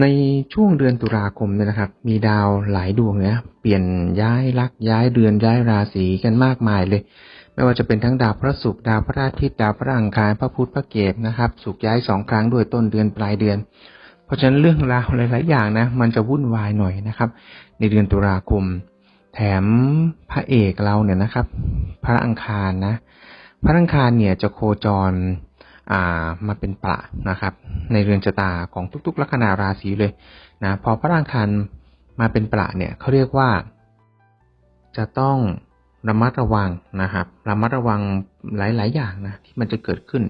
ในช่วงเดือนตุลาคมเนี่ยนะครับ มีดาวหลายดวงเนี่ยเปลี่ยนย้ายลักย้ายเดือนย้ายราศีกันมากมายเลย ไม่ว่าจะเป็นทั้งดาวพระศุกร์ดาวพระอาทิตย์ดาวพระอังคารพระพุธพระเกตนะครับศุกร์ย้ายสองครั้งด้วยต้นเดือนปลายเดือน เพราะฉะนั้นเรื่องราวหลาย ๆ อย่างนะ มันจะวุ่นวายหน่อยนะครับ ในเดือนตุลาคม แถมพระเอกเราเนี่ยนะครับ พระอังคารนะ พระอังคารเนี่ยจะโคจร มาเป็นประนะครับ ในเรือนชะตาของทุกๆลัคนาราศีเลยนะพอพระอังคารมาเป็นประเนี่ยเขาเรียกว่า จะต้องระมัดระวังนะครับระมัดระวังหลาย ๆ อย่างนะที่มันจะเกิดขึ้น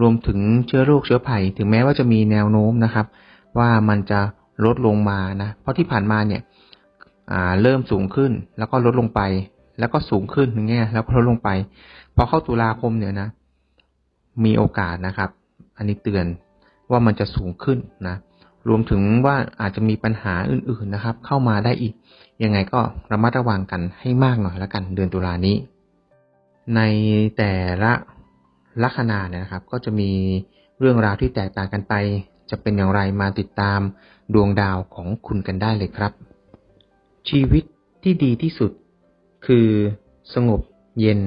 รวมถึงเชื้อโรคเชื้อภัย ถึงแม้ว่าจะมีแนวโน้มนะครับ ว่ามันจะลดลงมานะเพราะที่ผ่านมาเนี่ยเริ่มสูงขึ้นแล้วก็ลดลงไป แล้วก็สูงขึ้นอย่างเงี้ยแล้วก็ลดลงไปพอเข้าตุลาคมเนี่ยนะ มีโอกาสนะครับ อันนี้เตือนว่ามันจะสูงขึ้นนะรวมถึงว่าอาจจะมีปัญหาอื่นๆนะครับ เข้ามาได้อีก ยังไงก็ระมัดระวังกันให้มากหน่อยแล้วกันเดือนตุลานี้ ในแต่ละลัคนาเนี่ยนะครับ ก็จะมีเรื่องราวที่แตกต่างกันไป จะเป็นอย่างไรมาติดตามดวงดาวของคุณกันได้เลยครับ ชีวิตที่ดีที่สุด คือสงบเย็น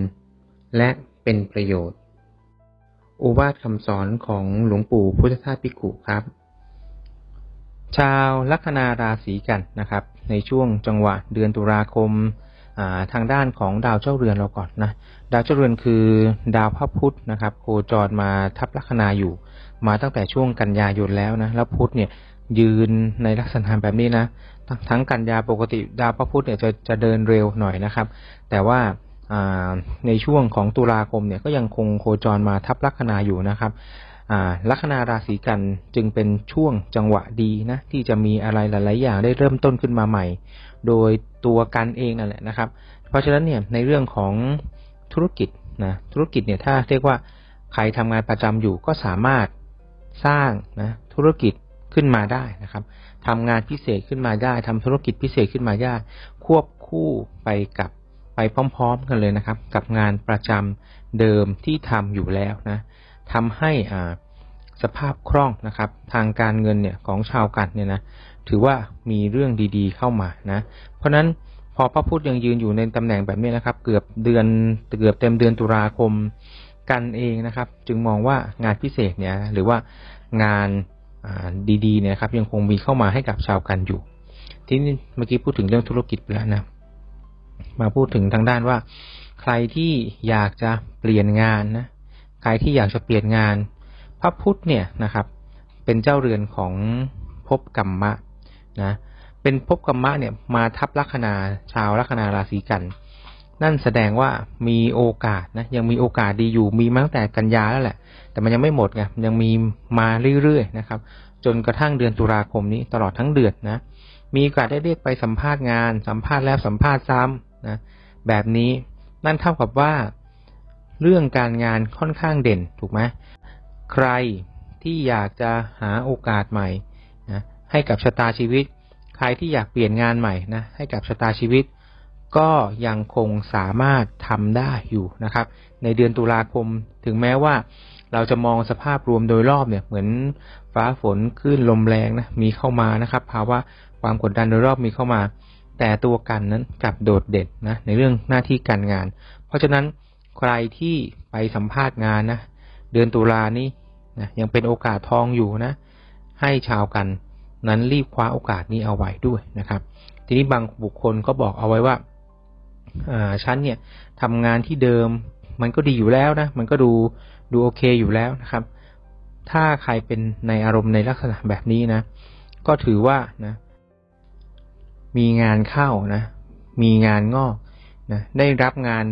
และเป็นประโยชน์ โอวาทคำสอนของหลวงปู่พุทธทาสพิกุครับ ชาวลัคนาราศีกันนะครับ ในช่วงจังหวะเดือนตุลาคมทางด้านของดาวเจ้าเรือนเราก่อนนะดาวเจ้าเรือนคือดาวพระพุธนะครับ โคจรมาทับลัคนาอยู่ มาตั้งแต่ช่วงกันยายนแล้วนะแล้วพุธเนี่ยยืนในลักษณะแบบนี้นะทั้งกันยาปกติดาวพระพุธเนี่ยจะจะเดินเร็วหน่อยนะครับ แต่ว่า ในช่วงของตุลาคมเนี่ยก็ยังคงโคจรมาทับลัคนาอยู่นะครับลัคนาราศีกันจึงเป็นช่วงจังหวะดีนะที่จะมีอะไรหลาย ๆ อย่างได้เริ่มต้นขึ้นมาใหม่ โดยตัวกันเองนั่นแหละนะครับ เพราะฉะนั้นเนี่ยในเรื่องของธุรกิจนะธุรกิจเนี่ยถ้าเรียกว่าใครทำงานประจำอยู่ก็สามารถสร้างนะธุรกิจขึ้นมาได้นะครับทำงานพิเศษขึ้นมาได้ทำธุรกิจพิเศษขึ้นมาได้ ควบคู่ไปกับ ไปพร้อมๆ กันเลยนะครับ กับงานประจำเดิมที่ทำอยู่แล้วนะทำให้อ่าสภาพคล่องนะครับ ทางการเงินเนี่ยของชาวกันเนี่ยนะถือว่ามีเรื่องดีๆเข้ามานะ เพราะนั้นพอพระพุทธยังยืนอยู่ในตำแหน่งแบบนี้นะครับ เกือบเดือนเกือบเต็มเดือนตุลาคมกันเองนะครับ จึงมองว่างานพิเศษเนี่ยหรือว่างานดีๆเนี่ยครับยังคงมีเข้ามาให้กับชาวกันอยู่ ที่เมื่อกี้พูดถึงเรื่องธุรกิจไปแล้วนะ มาพูดถึงทางด้านว่า ใครที่อยากจะเปลี่ยนงานนะใครที่อยากจะเปลี่ยนงาน พระพุทธเนี่ยนะครับ เป็นเจ้าเรือนของภพกรรมะนะเป็นภพกรรมะเนี่ยมาทับลัคนาชาวลัคนาราศีกัน นั่นแสดงว่ามีโอกาสนะยังมีโอกาสดีอยู่มีมาตั้งแต่กันยาแล้วแหละ แต่มันยังไม่หมดไงยังมีมาเรื่อยๆนะครับ จนกระทั่งเดือนตุลาคมนี้ตลอดทั้งเดือนนะมีโอกาสได้เรียกไปสัมภาษณ์งาน สัมภาษณ์แล้วสัมภาษณ์ซ้ำ นะแบบนี้นั่นเท่ากับว่า เรื่องการงานค่อนข้างเด่นถูกไหมใครที่อยากจะหาโอกาสใหม่นะให้กับชะตาชีวิต ใครที่อยากเปลี่ยนงานใหม่นะให้กับชะตาชีวิต ก็ยังคงสามารถทำได้อยู่นะครับ ในเดือนตุลาคมถึงแม้ว่า เราจะมองสภาพรวมโดยรอบเนี่ยเหมือนฟ้าฝนคลื่นลมแรงนะมีเข้ามานะครับภาวะความกดดันโดยรอบมีเข้ามา แต่ตัวกันนั้นกลับโดดเด่นนะในเรื่องหน้าที่การงาน เพราะฉะนั้นใครที่ไปสัมภาษณ์งานนะเดือนตุลานี้นะยังเป็นโอกาสทองอยู่นะ ให้ชาวกันนั้นรีบคว้าโอกาสนี้เอาไว้ด้วยนะครับ ทีนี้บางบุคคลก็บอกเอาไว้ว่าอ่าฉันเนี่ยทำงานที่เดิมมันก็ดีอยู่แล้วนะ มันก็ดูดูโอเคอยู่แล้วนะครับ ถ้าใครเป็นในอารมณ์ในลักษณะแบบนี้นะ ก็ถือว่านะ มีงานเข้านะ มีงานงอกนะได้รับงาน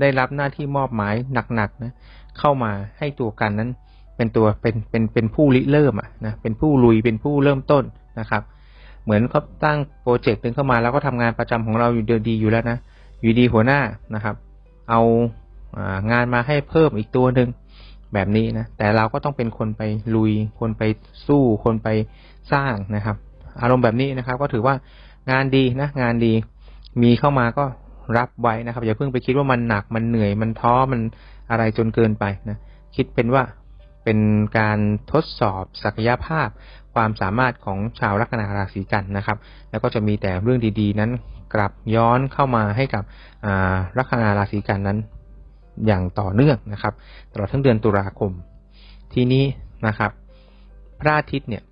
ได้รับหน้าที่มอบหมายหนักๆนะเข้ามาให้ตัวกันนั้น เป็นตัวเป็นเป็นเป็นผู้ริเริ่มอะนะเป็นผู้ลุยเป็นผู้เริ่มต้นนะครับ เหมือนเขาตั้งโปรเจกต์เป็นเข้ามาแล้วก็ทำงานประจำของเราอยู่เดียวดีอยู่แล้วนะอยู่ดีหัวหน้านะครับ เอางานมาให้เพิ่มอีกตัวหนึ่งแบบนี้นะ แต่เราก็ต้องเป็นคนไปลุย คนไปสู้ คนไปสร้างนะครับ อารมณ์แบบนี้นะครับ ก็ถือว่า งานดีนะ งานดี มีเข้ามาก็รับไว้นะครับอย่าเพิ่งไปคิดว่ามันหนักมันเหนื่อยมันท้อมันอะไรจนเกินไปนะคิดเป็นว่าเป็นการทดสอบศักยภาพ ความสามารถของชาวลัคนาราศีกันนะครับ แล้วก็จะมีแต่เรื่องดีๆ นั้นกลับย้อนเข้ามาให้กับอ่าลัคนาราศีกันนั้น อย่างต่อเนื่องนะครับ ตลอดทั้งเดือนตุลาคม ทีนี้นะครับ พระอาทิตย์เนี่ย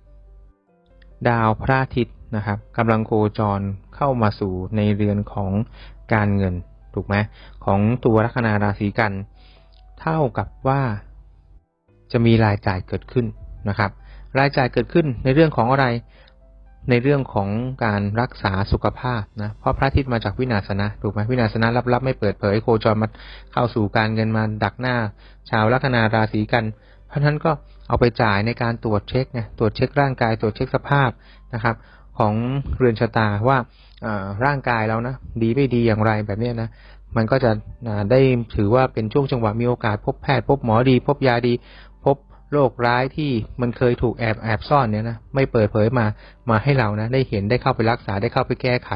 ดาวพระอาทิตย์ นะครับกำลังโคจรเข้ามาสู่ในเรือนของการเงินถูกไหมของตัวลัคนาราศีกัน เท่ากับว่าจะมีรายจ่ายเกิดขึ้นนะครับ รายจ่ายเกิดขึ้นในเรื่องของอะไรในเรื่องของการรักษาสุขภาพนะ เพราะพระอาทิตย์มาจากวินาศนะถูกไหมวินาศนะลับๆไม่เปิดเผยโคจรมาเข้าสู่การเงินมาดักหน้า ชาวลัคนาราศีกัน เพราะฉะนั้นก็เอาไปจ่ายในการตรวจเช็คไงตรวจเช็คร่างกายตรวจเช็คสภาพนะครับ ของเรือนชะตาว่าร่างกายเรานะดีไม่ดีอย่างไรแบบนี้นะมันก็จะได้ถือว่าเป็นช่วงจังหวะมีโอกาสพบแพทย์ พบหมอดี พบยาดี พบโรคร้ายที่มันเคยถูกแอบแอบซ่อนเนี่ยนะไม่เปิดเผยมามาให้เรานะได้เห็นได้เข้าไปรักษาได้เข้าไปแก้ไข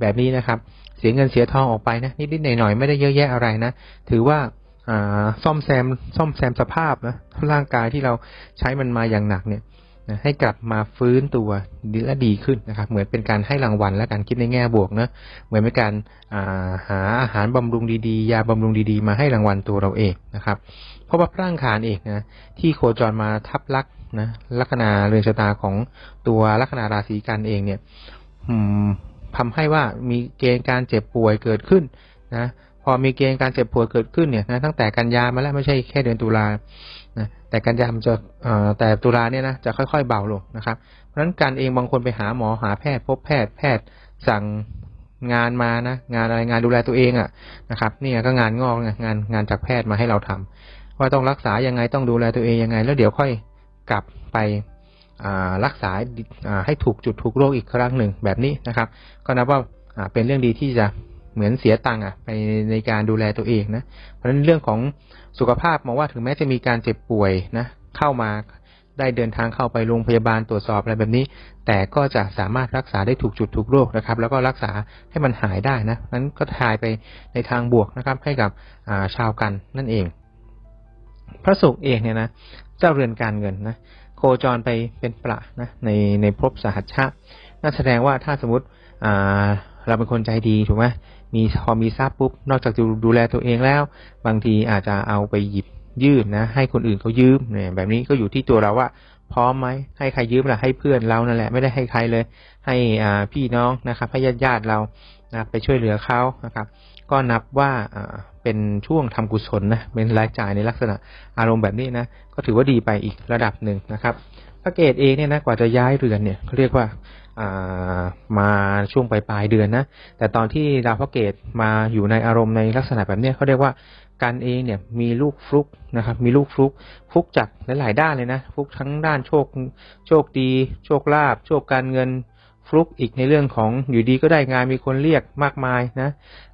แบบนี้นะครับ เสียเงินเสียทองออกไปนะนิดๆหน่อยๆไม่ได้เยอะแยะอะไรนะถือว่าซ่อมแซมซ่อมแซมสภาพนะร่างกายที่เราใช้มันมาอย่างหนักเนี่ย นะให้กลับมาฟื้นตัวดีและดีขึ้นนะครับ เหมือนเป็นการให้รางวัลและการคิดในแง่บวกนะเหมือนเป็นการาหาอาหารบำรุงดีๆ ยาบำรุงดีๆ มาให้รางวัลตัวเราเองนะครับ เพราะว่าพระอังคารเองนะที่โคจรมาทับลักษณ์นะลัคนาเรือนชะตาของตัวลัคนาราศีกันเองเนี่ยอืมทำให้ว่ามีเกณฑ์การเจ็บป่วยเกิดขึ้นนะพอมีเกณฑ์การเจ็บป่วยเกิดขึ้นเนี่ยนะตั้งแต่กันยามาแล้วไม่ใช่แค่เดือนตุลา แต่กันยามจะแต่ตุลาเนี่ยนะจะค่อยๆเบาลงนะครับ เพราะฉะนั้นการเองบางคนไปหาหมอหาแพทย์พบแพทย์แพทย์สั่งงานมานะงานอะไรงานดูแลตัวเองอะ่ะนะครับเนี่ยก็งานงอกไงงานงานจากแพทย์มาให้เราทำว่าต้องรักษายังไงต้องดูแลตัวเองยังไง แล้วเดี๋ยวค่อยกลับไปรักษาให้ถูกจุดถูกโรคอีกครั้งหนึ่งแบบนี้นะครับ ก็นับว่าอ่าเป็นเรื่องดีที่จะเหมือนเสียตังค์อะไปในการดูแลตัวเองนะเพราะฉะนั้นเรื่องของ สุขภาพมองว่าถึงแม้จะมีการเจ็บป่วยนะเข้ามาได้เดินทางเข้าไปโรงพยาบาลตรวจสอบอะไรแบบนี้ แต่ก็จะสามารถรักษาได้ถูกจุดถูกโรคนะครับ แล้วก็รักษาให้มันหายได้นะนั้นก็ทายไปในทางบวกนะครับ ให้กับาชาวกันนั่นเอง พระศุกเองเนี่ยนะเจ้าเรือนการเงินนะโคจรไปเป็นประนะในในภพสหัชชะนั่นแสดงว่าถ้าสมมติเราเป็นคนใจดีถูกไหม มีพอมีทรัพย์ปุ๊บนอกจากจะดูแลตัวเองแล้ว บางทีอาจจะเอาไปหยิบยืมนะให้คนอื่นเขายืมเนี่ยแบบนี้ก็อยู่ที่ตัวเราว่า พร้อมไหมให้ใครยืมล่ะให้เพื่อนเรานั่นแหละไม่ได้ให้ใครเลย ให้อ่าพี่น้องนะครับให้ญาติญาติเรานะไปช่วยเหลือเขานะครับ ก็นับว่าอ่าเป็นช่วงทำกุศลนะเป็นรายจ่ายในลักษณะอารมณ์แบบนี้นะก็ถือว่าดีไปอีกระดับหนึ่งนะครับพระเกตเองเนี่ยนะกว่าจะย้ายเรือนเนี่ยเขาเรียกว่า มาช่วงปลายปลายๆเดือนนะ แต่ตอนที่ดาวพระเกตมาอยู่ในอารมณ์ในลักษณะแบบนี้เขาเรียกว่าการเองเนี่ยมีลูกฟลุกนะครับ มีลูกฟลุกฟลุกจากหลายๆด้านเลยนะฟลุกทั้งด้านโชคโชคดี โชคลาภโชคการเงินฟลุกอีกในเรื่องของอยู่ดีก็ได้งานมีคนเรียกมากมายนะ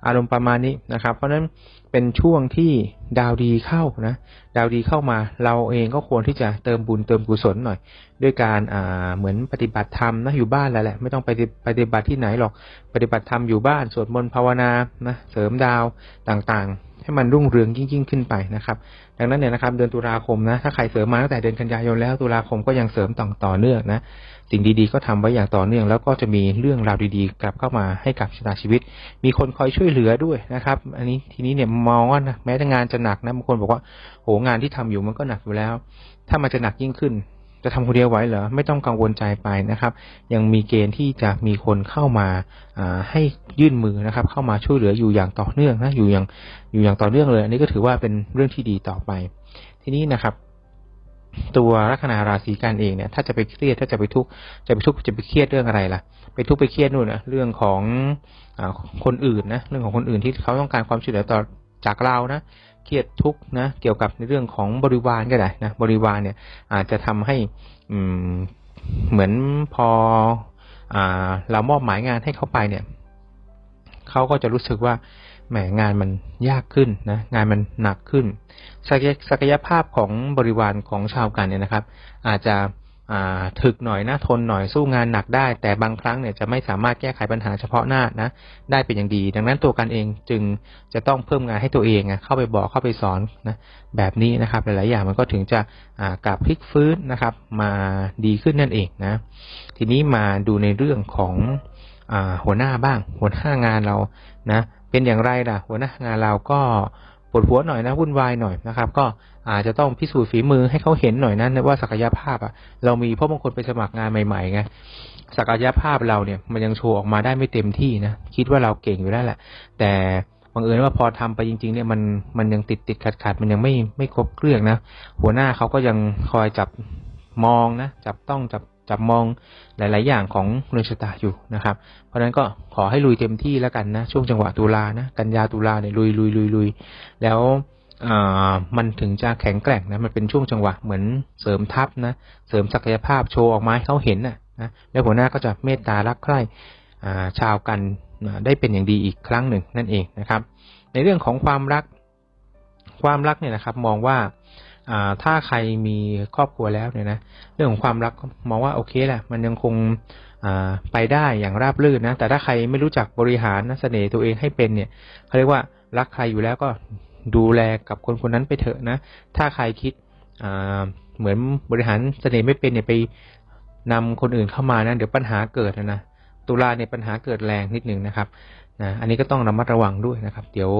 อารมณ์ประมาณนี้นะครับ เพราะฉะนั้น เป็นช่วงที่ดาวดีเข้านะ ดาวดีเข้ามา เราเองก็ควรที่จะเติมบุญเติมกุศลหน่อย ด้วยการอ่าเหมือนปฏิบัติธรรมนะอยู่บ้านแล้วแหละ ไม่ต้องไปปฏิบัติที่ไหนหรอก ปฏิบัติธรรมอยู่บ้านสวดมนต์ภาวนานะเสริมดาวต่างๆให้มันรุ่งเรืองยิ่งยิ่งขึ้นไปนะครับ ดังนั้นเนี่ยนะครับ เดือนตุลาคมนะ ถ้าใครเสริมมาตั้งแต่เดือนกันยายนแล้วตุลาคมก็ยังเสริมต่อต่อเนื่องนะ สิ่งดีๆ ก็ทำไว้อย่างต่อเนื่อง แล้วก็จะมีเรื่องราวดีๆ กลับเข้ามาให้กับชะตาชีวิต มีคนคอยช่วยเหลือด้วยนะครับ อันนี้ทีนี้เนี่ยมองว่านะแม้แต่งานจะหนักนะบางคนบอกว่าโหงานที่ทำอยู่มันก็หนักอยู่แล้ว ถ้ามันจะหนักยิ่งขึ้น จะทำคนเดียวไหวเหรอไม่ต้องกังวลใจไปนะครับ ยังมีเกณฑ์ที่จะมีคนเข้ามาให้ยื่นมือนะครับ เข้ามาช่วยเหลืออยู่อย่างต่อเนื่องนะอยู่อย่างอยู่อย่างต่อเนื่องเลย อันนี้ก็ถือว่าเป็นเรื่องที่ดีต่อไป ทีนี้นะครับ ตัวลัคนาราศีกันเองเนี่ย ถ้าจะไปเครียดถ้าจะไปทุกข์จะไปทุกข์จะไปเครียดเรื่องอะไรล่ะ ไปทุกข์ไปเครียดนู่นนะเรื่องของอคนอื่นนะเรื่องของคนอื่นที่เขาต้องการความช่วยเหลือต่อจากเรานะ เครียดทุกนะ เกี่ยวกับในเรื่องของบริวารก็ได้นะบริวารเนี่ย อาจจะทำให้อืมเหมือนพออ่าเรามอบหมายงานให้เขาไปเนี่ยเขาก็จะรู้สึกว่าแหมงานมันยากขึ้นนะงานมันหนักขึ้นศักยภาพของบริวารของชาวกันเนี่ยนะครับ อาจจะ ถึกหน่อยนะทนหน่อยสู้งานหนักได้ แต่บางครั้งเนี่ยจะไม่สามารถแก้ไขปัญหาเฉพาะหน้านะได้เป็นอย่างดี ดังนั้นตัวกันเองจึงจะต้องเพิ่มงานให้ตัวเองอะเข้าไปบอกเข้าไปสอนนะแบบนี้นะครับ หลาย ๆ อย่างมันก็ถึงจะกลับพลิกฟื้นนะครับ มาดีขึ้นนั่นเองนะ ทีนี้มาดูในเรื่องของอหัวหน้าบ้าง หัวหน้างานเรานะเป็นอย่างไรล่ะ หัวหน้างานเราก็ ปวดหัวหน่อยนะวุ่นวายหน่อยนะครับ ก็อาจจะต้องพิสูจน์ฝีมือให้เขาเห็นหน่อยนะว่าศักยภาพอะเรามีเพราะบางคนไปสมัครงานใหม่ๆไงศักยภาพเราเนี่ยมันยังโชว์ออกมาได้ไม่เต็มที่นะคิดว่าเราเก่งอยู่แล้วแหละ แต่บังเอิญว่าพอทำไปจริง ๆ เนี่ยมันมันยังติดติดขัดขัดๆมันยังไม่ไม่ครบเครื่องนะหัวหน้าเขาก็ยังคอยจับมองนะจับต้องจับ จับมองหลาย ๆ อย่างของเรือนชะตาอยู่นะครับ เพราะฉะนั้นก็ขอให้ลุยเต็มที่แล้วกันนะ ช่วงจังหวะตุลานะ กันยาตุลาเนี่ยลุยลุยลุยลุยแล้วมันถึงจะแข็งแกร่งนะ มันเป็นช่วงจังหวะเหมือนเสริมทัพนะ เสริมศักยภาพโชว์ออกมาให้เขาเห็นนะนะแล้วหัวหน้าก็จะเมตตารักใคร่ชาวกันได้เป็นอย่างดีอีกครั้งหนึ่งนั่นเองนะครับ ในเรื่องของความรักความรักเนี่ยนะครับ มองว่า ถ้าใครมีครอบครัวแล้วเนี่ยนะเรื่องของความรักมองว่าโอเคแหละมันยังคงไปได้อย่างราบรื่นนะแต่ถ้าใครไม่รู้จักบริหารนะเสน่ห์ตัวเองให้เป็นเนี่ยเขาเรียกว่ารักใครอยู่แล้วก็ดูแลกับคนคนนั้นไปเถอะนะ ถ้าใครคิดเหมือนบริหารเสน่ห์ไม่เป็นเนี่ยไปนำคนอื่นเข้ามานะเดี๋ยวปัญหาเกิดนะนะตุลาเนี่ยปัญหาเกิดแรงนิดหนึ่งนะครับนะอันนี้ก็ต้องระมัดระวังด้วยนะครับ เดี๋ยว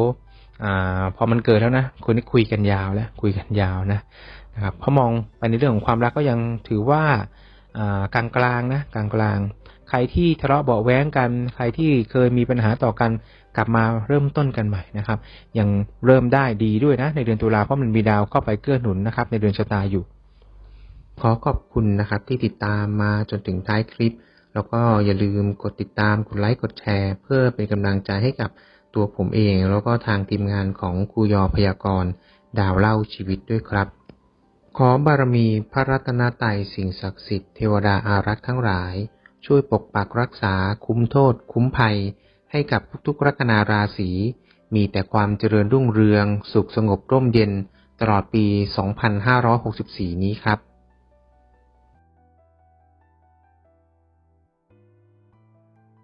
อาพอมันเกิดแล้วนะคนนี้คุยกันยาวแล้วคุยกันยาวนะนะครับเพรามองไปในเรื่องของความรักก็ยังถือว่าอ่ากลางกลางนะกลางกลางใครที่ทะเลาะเบาแว้งกัน ใครที่เคยมีปัญหาต่อกันกลับมาเริ่มต้นกันใหม่นะครับ ยังเริ่มได้ดีด้วยนะ ในเดือนตุลาเพราะมันมีดาวเข้าไปเกื้อหนุนนะครับ ในเดือนชะตาอยู่ ขอขอบคุณนะครับที่ติดตามมาจนถึงท้ายคลิป แล้วก็อย่าลืมกดติดตามกดไลค์กดแชร์ เพื่อเป็นกำลังใจให้กับ ตัวผมเอง แล้วก็ทางทีมงานของครูยอพยากรณ์ดาวเล่าชีวิตด้วยครับ ขอบารมีพระรัตนตรัยสิ่งศักดิ์สิทธิ์เทวดาอารักษ์ทั้งหลาย ช่วยปกปักรักษาคุ้มโทษ คุ้มภัย ให้กับทุกๆลัคนาราศีมีแต่ความเจริญรุ่งเรือง สุขสงบร่มเย็น ตลอดปี 2564 นี้ครับ